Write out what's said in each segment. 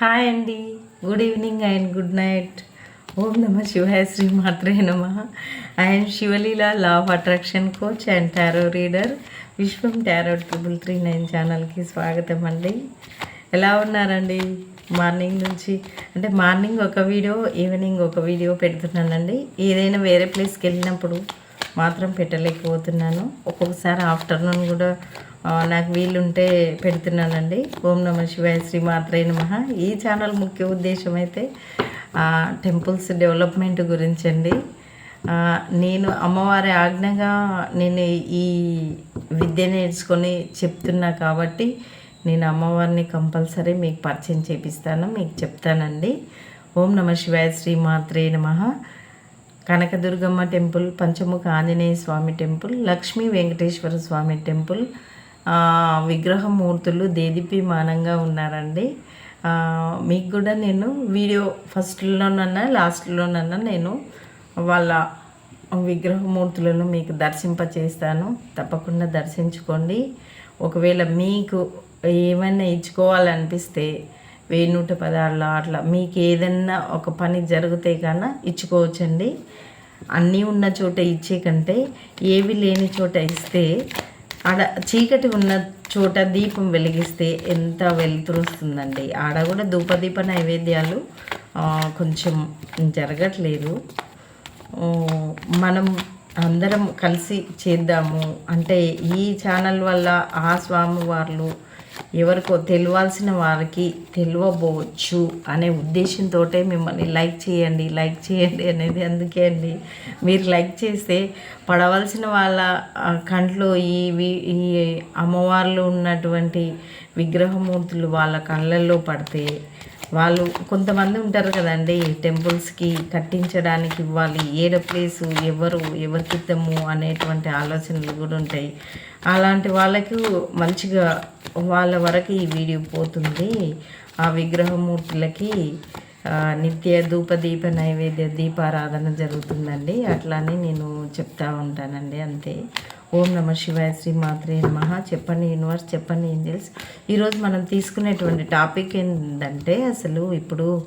Hi అండి. Good evening and good night. ఓం నమ శివాయ శ్రీ మాత్రే నమ. I'm Sivaleela law of attraction coach and tarot reader Vishwam tarot triple three nine ఛానల్కి స్వాగతం అండి. ఎలా ఉన్నారండి? మార్నింగ్ నుంచి అంటే మార్నింగ్ ఒక వీడియో ఈవినింగ్ ఒక వీడియో పెడుతున్నానండి. ఏదైనా వేరే ప్లేస్కి వెళ్ళినప్పుడు మాత్రం పెట్టలేకపోతున్నాను. ఒక్కొక్కసారి ఆఫ్టర్నూన్ కూడా నాకు వీలుంటే పెడుతున్నానండి. ఓం నమ శివాయ శ్రీ మాత్రే నమ. ఈ ఛానల్ ముఖ్య ఉద్దేశం అయితే టెంపుల్స్ డెవలప్మెంట్ గురించి అండి నేను అమ్మవారి ఆజ్ఞగా నేను ఈ విద్య నేర్చుకొని చెప్తున్నా కాబట్టి నేను అమ్మవారిని కంపల్సరీ మీకు పరిచయం చేపిస్తాను మీకు చెప్తానండి. ఓం నమ శివాయ శ్రీ మాత్రే నమ. Kanakadurgamma temple Panchamukha Anjaneya Swamy temple Lakshmi Venkateswara Swamy temple విగ్రహమూర్తులు దేదీప్యమానంగా ఉన్నారండి. మీకు కూడా నేను వీడియో ఫస్ట్లోనన్నా లాస్ట్లోనన్నా నేను వాళ్ళ విగ్రహమూర్తులను మీకు దర్శింప చేస్తాను తప్పకుండా దర్శించుకోండి. ఒకవేళ మీకు ఏమైనా ఇచ్చుకోవాలనిపిస్తే వెయ్యి నూట పదార్లు అట్లా మీకు ఏదన్నా ఒక పని జరిగితే కన్నా ఇచ్చుకోవచ్చండి. అన్నీ ఉన్న చోట ఇచ్చే కంటే ఏవి లేని చోట ఇస్తే ఆడ చీకటి ఉన్న చోట దీపం వెలిగిస్తే ఎంత వెలుతురుస్తుందండి ఆడ కూడా ధూపదీప నైవేద్యాలు కొంచెం జరగట్లేదు. మనం అందరం కలిసి చేద్దాము. అంటే ఈ ఛానల్ వల్ల ఆ స్వామి వాళ్ళు ఎవరికో తెలియాల్సిన వారికి తెలియబోవచ్చు అనే ఉద్దేశంతో మిమ్మల్ని లైక్ చేయండి లైక్ చేయండి అనేది అందుకే అండి. మీరు లైక్ చేస్తే పడవలసిన వాళ్ళ కంట్లో ఈ వి- ఈ అమ్మవార్లు ఉన్నటువంటి విగ్రహమూర్తులు వాళ్ళ కళ్ళల్లో పడితే వాళ్ళు కొంతమంది ఉంటారు కదండి టెంపుల్స్కి కట్టించడానికి ఇవ్వాలి ఏడ ప్లేసు ఎవరు ఎవరికిద్దాము అనేటువంటి ఆలోచనలు కూడా ఉంటాయి. అలాంటి వాళ్ళకు మంచిగా వాళ్ళ వరకు ఈ వీడియో పోతుంది. ఆ విగ్రహమూర్తులకి నిత్య ధూప దీప నైవేద్య దీపారాధన జరుగుతుందండి. అట్లానే నేను చెప్తా ఉంటానండి అంతే. ఓం నమ శివాయ శ్రీ మాత్రే నమ. చెప్పండి యూనివర్స్ చెప్పండి ఏంజల్స్. ఈరోజు మనం తీసుకునేటువంటి టాపిక్ ఏంటంటే అసలు ఇప్పుడు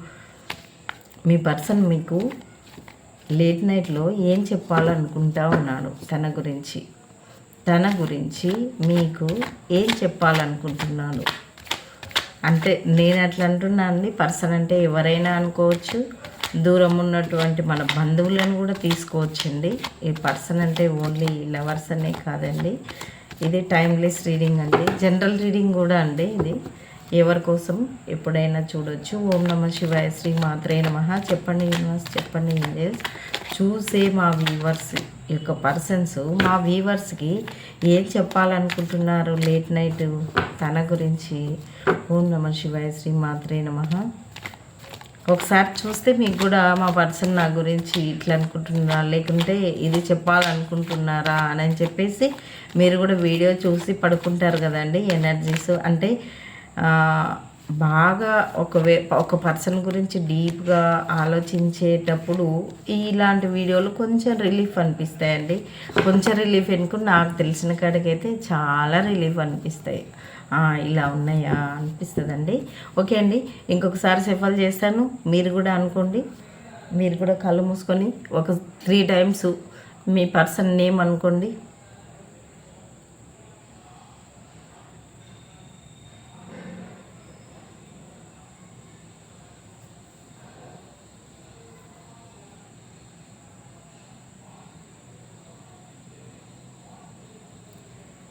మీ పర్సన్ మీకు లేట్ నైట్లో ఏం చెప్పాలనుకుంటా ఉన్నాడు తన గురించి. తన గురించి మీకు ఏం చెప్పాలనుకుంటున్నాడు? అంటే నేను అట్లా అంటున్నాను పర్సన్ అంటే ఎవరైనా అనుకోవచ్చు దూరం ఉన్నటువంటి మన బంధువులను కూడా తీసుకోవచ్చండి. ఈ పర్సన్ అంటే ఓన్లీ లవర్స్ అనే కాదండి. ఇది టైమ్లెస్ రీడింగ్ అండి. జనరల్ రీడింగ్ కూడా అండి ఇది. ఎవరి కోసం ఎప్పుడైనా చూడొచ్చు. ఓం నమ శివాయ శ్రీ మాత్రే నమ. చెప్పండి యూనివర్స్ చెప్పండి ఇంజెస్ చూసే మా వ్యూవర్స్ యొక్క పర్సన్స్ మా వ్యూవర్స్కి ఏం చెప్పాలనుకుంటున్నారు లేట్ నైట్ తన గురించి? ఓం నమ శివాయ శ్రీ మాత్రే నమ. ఒకసారి చూస్తే మీకు కూడా మా పర్సన్ నా గురించి ఇట్లా అనుకుంటున్నారా? లేకుంటే ఇది చెప్పాలనుకుంటున్నారా అని చెప్పేసి మీరు కూడా వీడియో చూసి పడుకుంటారు కదండి ఎనర్జీస్. అంటే బాగా ఒక వే ఒక పర్సన్ గురించి డీప్గా ఆలోచించేటప్పుడు ఇలాంటి వీడియోలు కొంచెం రిలీఫ్ అనిపిస్తాయండి. కొంచెం రిలీఫ్ ఎందుకు? నాకు తెలిసిన కాడికైతే చాలా రిలీఫ్ అనిపిస్తాయి. ఇలా ఉన్నాయా అనిపిస్తుందండి. ఓకే అండి ఇంకొకసారి సెఫల్ చేస్తాను. మీరు కూడా అనుకోండి. మీరు కూడా కళ్ళు మూసుకొని ఒక త్రీ టైమ్స్ మీ పర్సన్ నేమ్ అనుకోండి.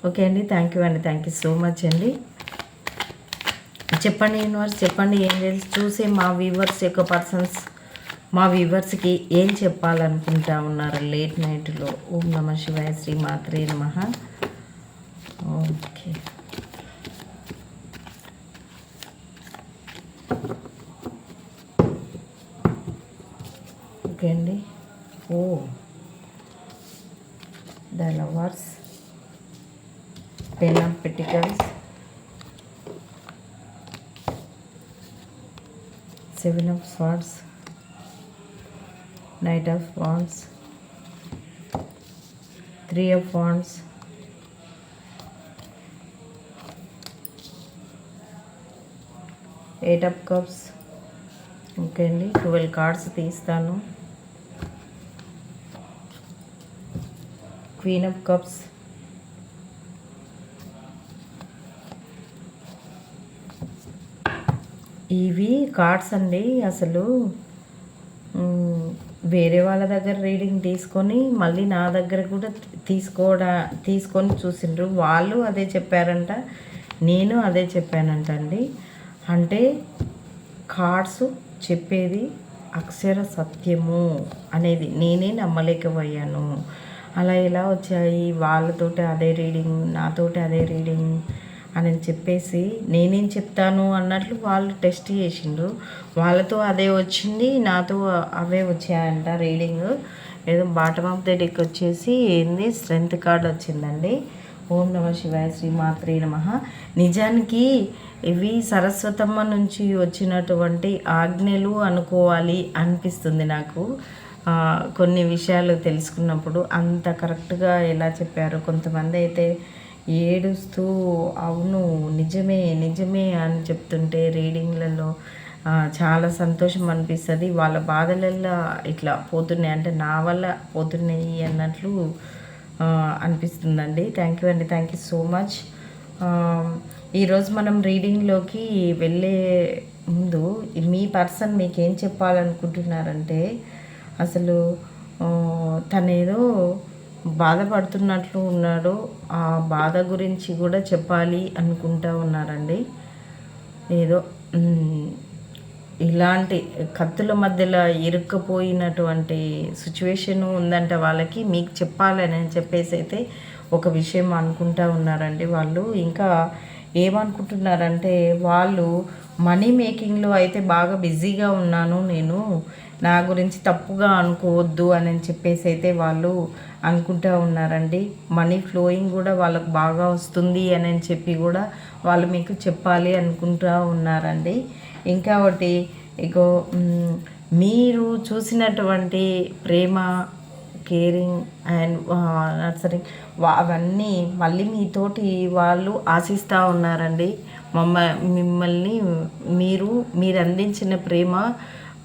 ఓకే అండి థ్యాంక్ యూ అండి థ్యాంక్ యూ సో మచ్ అండి. చెప్పండి యూనివర్స్ చెప్పండి ఏం తెలుసు చూసే మా వ్యూవర్స్ యొక్క పర్సన్స్ మా వ్యూవర్స్కి ఏం చెప్పాలనుకుంటా ఉన్నారు లేట్ నైట్లో ఓం నమ శివాయ శ్రీ మాత్రే నమ. ఓకే. ఓకే అండి. ఓ. The lovers ten of pentacles seven of swords knight of wands three of wands eight of cups okay అండి ట్వెల్వ్ కార్డ్స్ తీస్తాను. క్వీన్ ఆఫ్ కప్స్ ఇవి కార్డ్స్ అండి అసలు వేరే వాళ్ళ దగ్గర రీడింగ్ తీసుకొని మళ్ళీ నా దగ్గర కూడా తీసుకోవడా తీసుకొని చూసిండ్రు. వాళ్ళు అదే చెప్పారంట నేను అదే చెప్పానంట అండి. అంటే కార్డ్స్ చెప్పేది అక్షర సత్యము అనేది నేనే నమ్మలేకపోయాను. అలా ఎలా వచ్చాయి? వాళ్ళతోటి అదే రీడింగ్ నాతోటి అదే రీడింగ్ అని చెప్పేసి నేనేం చెప్తాను అన్నట్లు వాళ్ళు టెస్ట్ చేసిండ్రు. వాళ్ళతో అదే వచ్చింది నాతో అవే వచ్చాయంట రీడింగ్. ఏదో బాటమ్ ఆఫ్ ద డెక్ వచ్చేసి ఏంది? స్ట్రెంత్ కార్డ్ వచ్చిందండి. ఓం నమ శివాయ శ్రీ మాత్రే నమ. నిజానికి ఇవి సరస్వతమ్మ నుంచి వచ్చినటువంటి ఆజ్ఞలు అనుకోవాలి అనిపిస్తుంది నాకు. కొన్ని విషయాలు తెలుసుకున్నప్పుడు అంత కరెక్ట్గా ఎలా చెప్పారు కొంతమంది అయితే ఏడుస్తూ అవును నిజమే నిజమే అని చెప్తుంటే రీడింగ్లలో చాలా సంతోషం అనిపిస్తుంది. వాళ్ళ బాధలల్లో ఇట్లా పోతున్నాయి. అంటే నా వల్ల పోతున్నాయి అన్నట్లు అనిపిస్తుందండి. థ్యాంక్ యూ అండి. Thank you so much. ఈరోజు మనం రీడింగ్లోకి వెళ్ళే ముందు మీ పర్సన్ మీకేం చెప్పాలనుకుంటున్నారంటే అసలు తనేదో బాధపడుతున్నట్లు ఉన్నాడు ఆ బాధ గురించి కూడా చెప్పాలి అనుకుంటా ఉన్నారండి. ఏదో ఇలాంటి కత్తుల మధ్యలో ఇరుక్కపోయినటువంటి సిచ్యువేషన్ ఉందంట వాళ్ళకి. మీకు చెప్పాలని చెప్పేసి అయితే ఒక విషయం అనుకుంటా ఉన్నారండి వాళ్ళు. ఇంకా ఏమనుకుంటున్నారంటే వాళ్ళు మనీ మేకింగ్లో అయితే బాగా బిజీగా ఉన్నాను నేను. నా గురించి తప్పుగా అనుకోవద్దు అని చెప్పేసి అయితే వాళ్ళు అనుకుంటా ఉన్నారండి. మనీ ఫ్లోయింగ్ కూడా వాళ్ళకు బాగా వస్తుంది అని చెప్పి కూడా వాళ్ళు మీకు చెప్పాలి అనుకుంటూ ఉన్నారండి. ఇంకా ఒకటి ఇగో మీరు చూసినటువంటి ప్రేమ కేరింగ్ అండ్ నర్సరీ అవన్నీ మళ్ళీ మీతోటి వాళ్ళు ఆశిస్తూ ఉన్నారండి. మమ్మ మిమ్మల్ని మీరు మీరు అందించిన ప్రేమ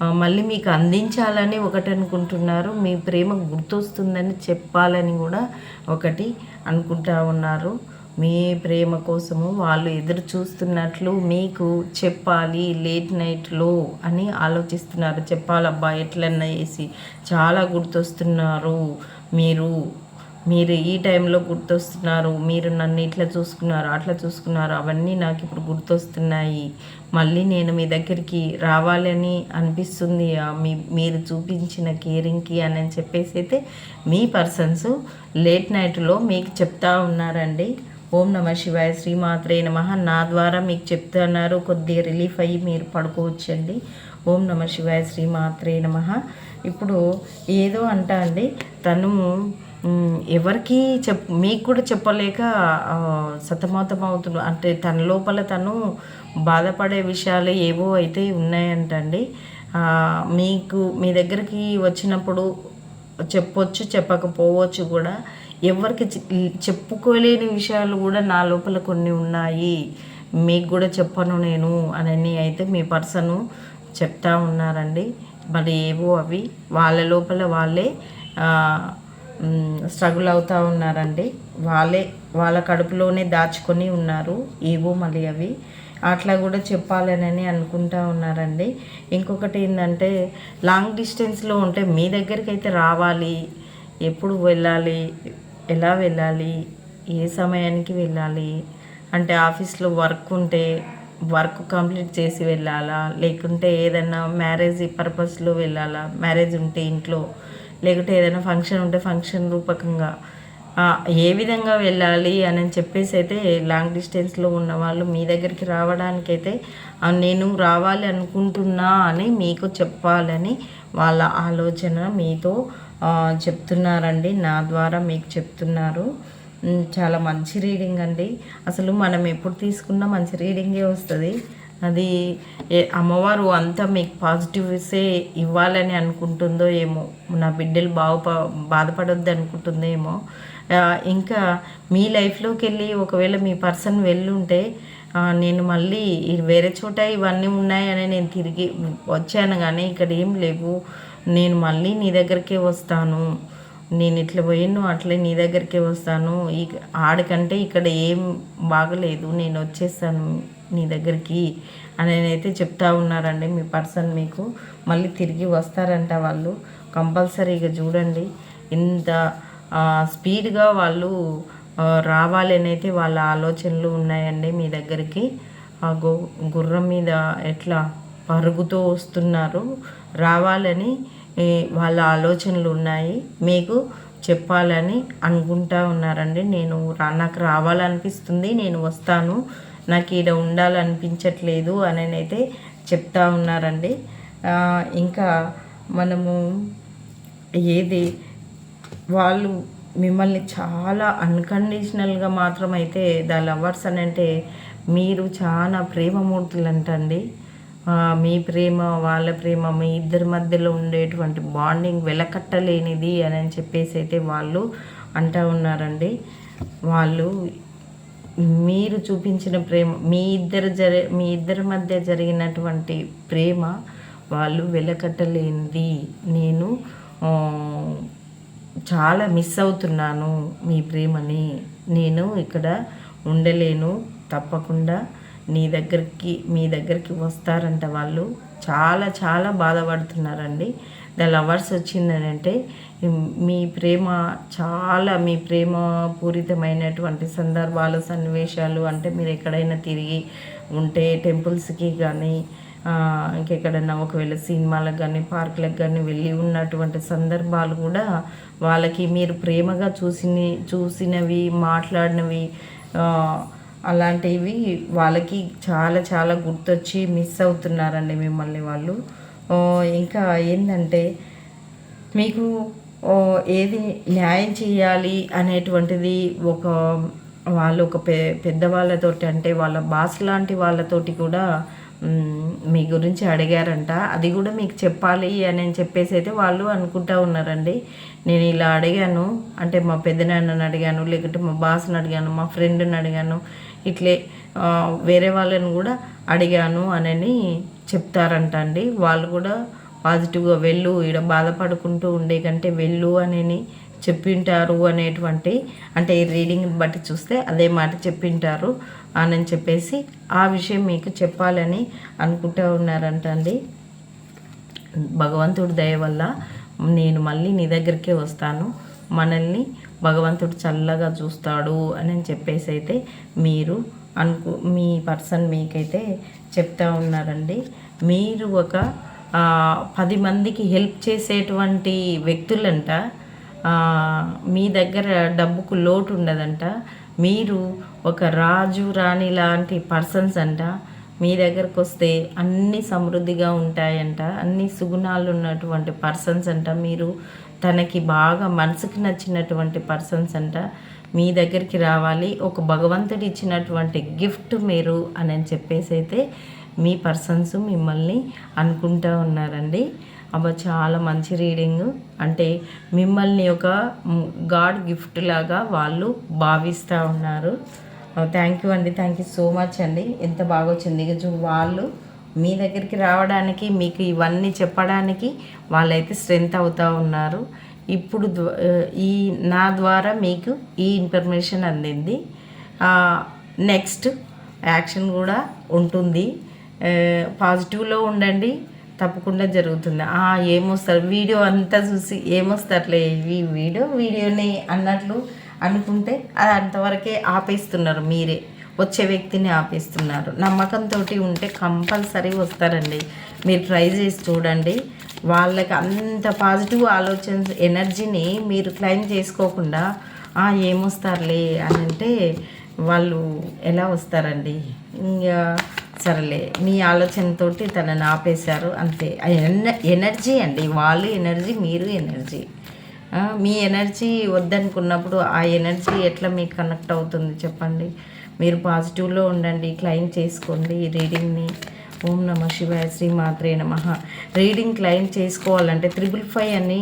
మళ్ళీ మీకు అందించాలని ఒకటి అనుకుంటున్నారు. మీ ప్రేమ గుర్తొస్తుందని చెప్పాలని కూడా ఒకటి అనుకుంటా ఉన్నారు. మీ ప్రేమ కోసము వాళ్ళు ఎదురు చూస్తున్నట్లు మీకు చెప్పాలి లేట్ నైట్లో అని ఆలోచిస్తున్నారు. చెప్పాలబ్బా ఎట్లన్నా వేసి చాలా గుర్తొస్తున్నారు మీరు. మీరు ఈ టైంలో గుర్తొస్తున్నారు మీరు నన్ను ఇట్లా చూసుకున్నారు అట్లా చూసుకున్నారు అవన్నీ నాకు ఇప్పుడు గుర్తొస్తున్నాయి. మళ్ళీ నేను మీ దగ్గరికి రావాలని అనిపిస్తుంది. మీ మీరు చూపించిన కేరింగ్కి అని అని చెప్పేసి అయితే మీ పర్సన్స్ లేట్ నైట్లో మీకు చెప్తా ఉన్నారండి. ఓం నమ శివాయ శ్రీమాత్రే నమ. నా ద్వారా మీకు చెప్తున్నారు కొద్దిగా రిలీఫ్ అయ్యి మీరు పడుకోవచ్చండి. ఓం నమ శివాయ శ్రీమాత్రే నమ. ఇప్పుడు ఏదో అంటా అండి తను ఎవరికి చెప్ మీకు కూడా చెప్పలేక సతమతం అవుతున్న అంటే తన లోపల తను బాధపడే విషయాలు ఏవో అయితే ఉన్నాయంటండి. మీకు మీ దగ్గరికి వచ్చినప్పుడు చెప్పొచ్చు చెప్పకపోవచ్చు కూడా ఎవరికి చెప్పుకోలేని విషయాలు కూడా నా లోపల కొన్ని ఉన్నాయి. మీకు కూడా చెప్పను నేను అని అయితే మీ పర్సను చెప్తా ఉన్నారండి. మరి ఏవో అవి వాళ్ళ లోపల వాళ్ళే స్ట్రగుల్ అవుతూ ఉన్నారండి. వాళ్ళే వాళ్ళ కడుపులోనే దాచుకొని ఉన్నారు ఏవో మళ్ళీ అవి. అట్లా కూడా చెప్పాలని అనుకుంటా ఉన్నారండి. ఇంకొకటి ఏంటంటే లాంగ్ డిస్టెన్స్లో ఉంటే మీ దగ్గరికి అయితే రావాలి ఎప్పుడు వెళ్ళాలి ఎలా వెళ్ళాలి ఏ సమయానికి వెళ్ళాలి అంటే ఆఫీస్లో వర్క్ ఉంటే వర్క్ కంప్లీట్ చేసి వెళ్ళాలా లేకుంటే ఏదన్నా మ్యారేజ్ పర్పస్లో వెళ్ళాలా మ్యారేజ్ ఉంటే ఇంట్లో లేకుంటే ఏదైనా ఫంక్షన్ ఉంటే ఫంక్షన్ రూపకంగా ఏ విధంగా వెళ్ళాలి అని చెప్పేసి అయితే లాంగ్ డిస్టెన్స్లో ఉన్న వాళ్ళు మీ దగ్గరికి రావడానికైతే నేను రావాలి అనుకుంటున్నా అని మీకు చెప్పాలని వాళ్ళ ఆలోచన మీతో చెప్తున్నారండి. నా ద్వారా మీకు చెప్తున్నారు. చాలా మంచి రీడింగ్ అండి. అసలు మనం ఎప్పుడు తీసుకున్నా మంచి రీడింగే వస్తుంది. అది అమ్మవారు అంతా మీకు పాజిటివ్సే ఇవ్వాలని అనుకుంటుందో ఏమో. నా బిడ్డలు బాగు బాధపడొద్దు అనుకుంటుందేమో ఏమో. ఇంకా మీ లైఫ్లోకి వెళ్ళి ఒకవేళ మీ పర్సన్ వెళ్ళుంటే నేను మళ్ళీ వేరే చోట ఇవన్నీ ఉన్నాయని నేను తిరిగి వచ్చాను కానీ ఇక్కడ ఏం లేవు. నేను మళ్ళీ నీ దగ్గరికే వస్తాను. నేను ఇట్లా పోయిను అట్లే నీ దగ్గరికే వస్తాను. ఈ ఆడికంటే ఇక్కడ ఏం బాగలేదు. నేను వచ్చేస్తాను. నీ దగ్గరికి అని అయితే చెప్తా ఉన్నారండి మీ పర్సన్ మీకు. మళ్ళీ తిరిగి వస్తారంట వాళ్ళు. కంపల్సరీగా చూడండి. ఇంత స్పీడ్గా వాళ్ళు రావాలి రావాలని అయితే వాళ్ళ ఆలోచనలు ఉన్నాయండి మీ దగ్గరికి. ఆ గు గుర్రం మీద ఎట్లా పరుగుతూ వస్తున్నారు రావాలని వాళ్ళ ఆలోచనలు ఉన్నాయి. మీకు చెప్పాలని అనుకుంటా ఉన్నారండి. నేను నాకు రావాలనిపిస్తుంది నేను వస్తాను. నాకు ఈడ ఉండాలనిపించట్లేదు అని అయితే చెప్తా ఉన్నారండి ఇంకా మనము ఏది వాళ్ళు మిమ్మల్ని చాలా అన్కండిషనల్గా మాత్రం అయితే ద లవర్స్ అని అంటే మీరు చాలా ప్రేమమూర్తులు అంటండి మీ ప్రేమ వాళ్ళ ప్రేమ మీ ఇద్దరి మధ్యలో ఉండేటువంటి బాండింగ్ వెలకట్టలేనిది అని అని చెప్పేసి అయితే వాళ్ళు అంటూ ఉన్నారండి. వాళ్ళు మీరు చూపించిన ప్రేమ మీ ఇద్దరు జరి మీ ఇద్దరి మధ్య జరిగినటువంటి ప్రేమ వాళ్ళు వెలకట్టలేనిది. నేను చాలా మిస్ అవుతున్నాను మీ ప్రేమని. నేను ఇక్కడ ఉండలేను. తప్పకుండా నీ దగ్గరికి మీ దగ్గరికి వస్తారంట వాళ్ళు. చాలా చాలా బాధపడుతున్నారండి. ద లవర్స్ వచ్చిందని అంటే మీ ప్రేమ చాలా మీ ప్రేమ పూరితమైనటువంటి సందర్భాలు సన్నివేశాలు అంటే మీరు ఎక్కడైనా తిరిగి ఉంటే టెంపుల్స్కి కానీ ఇంకెక్కడన్నా ఒకవేళ సినిమాలకు కానీ పార్కులకు కానీ వెళ్ళి ఉన్నటువంటి సందర్భాలు కూడా వాళ్ళకి మీరు ప్రేమగా చూసి చూసినవి మాట్లాడినవి అలాంటివి వాళ్ళకి చాలా చాలా గుర్తొచ్చి మిస్ అవుతున్నారండి మిమ్మల్ని వాళ్ళు. ఇంకా ఏంటంటే మీకు ఏది న్యాయం చేయాలి అనేటువంటిది ఒక వాళ్ళు ఒక పె పెద్దవాళ్ళతోటి అంటే వాళ్ళ బాస్ లాంటి వాళ్ళతోటి కూడా మీ గురించి అడిగారంట. అది కూడా మీకు చెప్పాలి అని చెప్పేసి అయితే వాళ్ళు అనుకుంటా ఉన్నారండి. నేను ఇలా అడిగాను. అంటే మా పెద్దనాన్నని అడిగాను లేకుంటే మా బాస్ని అడిగాను మా ఫ్రెండ్ని అడిగాను. ఇట్లే వేరే వాళ్ళని కూడా అడిగాను అని చెప్తారంట అండి వాళ్ళు కూడా పాజిటివ్గా వెళ్ళు ఈడ బాధపడుకుంటూ ఉండే కంటే వెళ్ళు అని చెప్పింటారు అనేటువంటి అంటే ఈ రీడింగ్ బట్టి చూస్తే అదే మాట చెప్పింటారు అని చెప్పేసి ఆ విషయం మీకు చెప్పాలని అనుకుంటూ ఉన్నారంట అండి భగవంతుడి దయ వల్ల నేను మళ్ళీ నీ దగ్గరికే వస్తాను. మనల్ని భగవంతుడు చల్లగా చూస్తాడు అని చెప్పేసి అయితే మీరు అనుకు మీ పర్సన్ మీకైతే చెప్తా ఉన్నారండి. మీరు ఒక పది మందికి హెల్ప్ చేసేటువంటి వ్యక్తులంట మీ దగ్గర డబ్బుకు లోటు ఉండదంట. మీరు ఒక రాజు రాణి లాంటి పర్సన్స్ అంట. మీ దగ్గరకు వస్తే అన్ని సమృద్ధిగా ఉంటాయంట. అన్ని సుగుణాలు ఉన్నటువంటి పర్సన్స్ అంట. మీరు తనకి బాగా మనసుకు నచ్చినటువంటి పర్సన్స్ అంట. మీ దగ్గరికి రావాలి. ఒక భగవంతుడు ఇచ్చినటువంటి గిఫ్ట్ మీరు అని చెప్పేసి అయితే మీ పర్సన్స్ మిమ్మల్ని అనుకుంటూ ఉన్నారండి. అబ్బా చాలా మంచి రీడింగ్. అంటే మిమ్మల్ని ఒక గాడ్ గిఫ్ట్ లాగా వాళ్ళు భావిస్తూ ఉన్నారు. థ్యాంక్ యూ అండి. థ్యాంక్ యూ సో మచ్ అండి. ఎంత బాగా వచ్చింది. వాళ్ళు మీ దగ్గరికి రావడానికి మీకు ఇవన్నీ చెప్పడానికి వాళ్ళైతే స్ట్రెంత్ అవుతూ ఉన్నారు. ఇప్పుడు ఈ నా ద్వారా మీకు ఈ ఇన్ఫర్మేషన్ అందింది. నెక్స్ట్ యాక్షన్ కూడా ఉంటుంది. పాజిటివ్లో ఉండండి తప్పకుండా జరుగుతుంది. ఏమొస్తారు? వీడియో అంతా చూసి ఏమొస్తారులే? ఈ వీడియో వీడియోని అన్నట్లు అనుకుంటే అది అంతవరకే ఆపేస్తున్నారు మీరే. వచ్చే వ్యక్తిని ఆపేస్తున్నారు. నమ్మకంతో ఉంటే కంపల్సరీ వస్తారండి. మీరు ట్రై చేసి చూడండి. వాళ్ళకి అంత పాజిటివ్ ఆలోచన ఎనర్జీని మీరు క్లైమ్ చేసుకోకుండా "ఆ, ఏమొస్తారులే అని అంటే వాళ్ళు ఎలా వస్తారండి? ఇంకా సరేలే మీ ఆలోచనతోటి తనని ఆపేశారు అంతే. ఆ ఎన- ఎనర్జీ అండి వాళ్ళు ఎనర్జీ మీరు ఎనర్జీ. మీ ఎనర్జీ వద్దనుకున్నప్పుడు ఆ ఎనర్జీ ఎట్లా మీకు కనెక్ట్ అవుతుంది చెప్పండి? మీరు పాజిటివ్లో ఉండండి క్లైమ్ చేసుకోండి ఈ రీడింగ్ని. ఓం నమ శివాయ శ్రీ మాత్రే నమ. రీడింగ్ క్లైమ్ చేసుకోవాలంటే త్రిబుల్ ఫైవ్ అని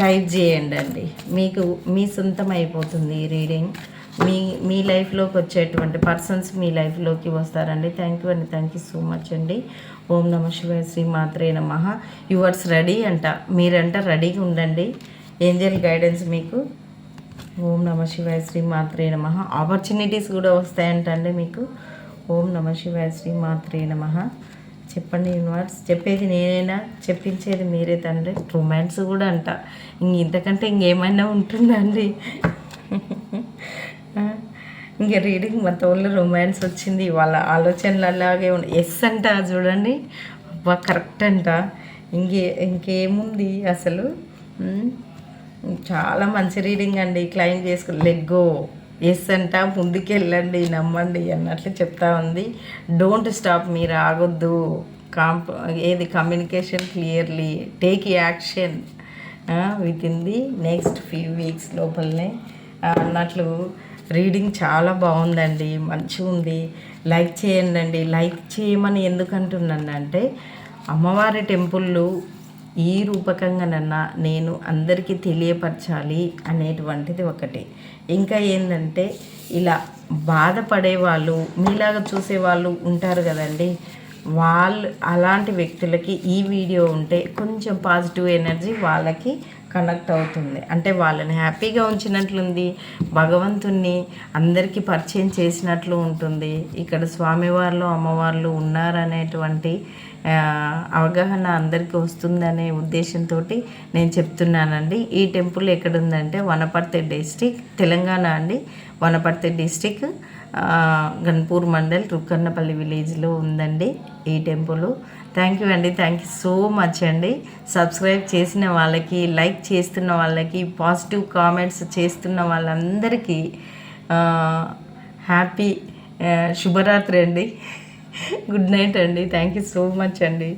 టైప్ చేయండి అండి. మీకు మీ సొంతం అయిపోతుంది ఈ రీడింగ్. మీ మీ లైఫ్లోకి వచ్చేటువంటి పర్సన్స్ మీ లైఫ్లోకి వస్తారండి. థ్యాంక్ యూ అండి. థ్యాంక్ యూ సో మచ్ అండి. ఓం నమ శివాయ శ్రీ మాత్రే నమ. యువర్స్ రెడీ అంట. మీరంట రెడీగా ఉండండి. ఏంజల్ గైడెన్స్ మీకు. ఓం నమ శివాయ శ్రీ మాత్రే నమ. ఆపర్చునిటీస్ కూడా వస్తాయంటండి మీకు. ఓం నమ శివాయ శ్రీ మాత్రే నమ. చెప్పండి యూనివర్స్ చెప్పేది నేనైనా చెప్పించేది మీరే తండ్రి. రొమాన్స్ కూడా అంట. ఇంక ఇంతకంటే ఇంకేమైనా ఉంటుందండి ఇంక రీడింగ్ మా తోళ్ళ రొమాన్స్ వచ్చింది. వాళ్ళ ఆలోచనలు అలాగే ఎస్ అంట చూడండి. అబ్బా కరెక్ట్ అంట. ఇంకే ఇంకేముంది అసలు? చాలా మంచి రీడింగ్ అండి. క్లైమ్ చేసుకో లెగ్గో. ఎస్ అంట ముందుకెళ్ళండి నమ్మండి అన్నట్లు చెప్తా ఉంది. డోంట్ స్టాప్ మీరు ఆగొద్దు. కాంప్ ఏది communication clearly take action within the next few weeks లోపలనే. అన్నట్లు రీడింగ్ చాలా బాగుందండి మంచిగా ఉంది. లైక్ చేయండి అండి లైక్ చేయమని ఎందుకు అంటున్నానంటే అమ్మవారి టెంపుల్లో ఈ రూపకంగానన్నా నేను అందరికీ తెలియపరచాలి అనేటువంటిది ఒకటి. ఇంకా ఏంటంటే ఇలా బాధపడే వాళ్ళు మీలాగా చూసే వాళ్ళు ఉంటారు కదండి. వాళ్ళు అలాంటి వ్యక్తులకి ఈ వీడియో ఉంటే కొంచెం పాజిటివ్ ఎనర్జీ వాళ్ళకి కనెక్ట్ అవుతుంది. అంటే వాళ్ళని హ్యాపీగా ఉంచినట్లుంది భగవంతుణ్ణి అందరికీ పరిచయం చేసినట్లు ఉంటుంది. ఇక్కడ స్వామివార్లు అమ్మవార్లు ఉన్నారనేటువంటి అవగాహన అందరికీ వస్తుందనే ఉద్దేశంతో నేను చెప్తున్నానండి. ఈ టెంపుల్ ఎక్కడుందంటే వనపర్తి డిస్టిక్ తెలంగాణ అండి. వనపర్తి డిస్టిక్ గన్పూర్ మండల్ రుక్కన్నపల్లి విలేజ్లో ఉందండి ఈ టెంపుల్. థ్యాంక్ యూ అండి. థ్యాంక్ యూ సో మచ్ అండి. సబ్స్క్రైబ్ చేసిన వాళ్ళకి లైక్ చేస్తున్న వాళ్ళకి పాజిటివ్ కామెంట్స్ చేస్తున్న వాళ్ళందరికీ హ్యాపీ శుభరాత్రి అండి. గుడ్ నైట్ అండి. థ్యాంక్ యూ సో మచ్ అండి.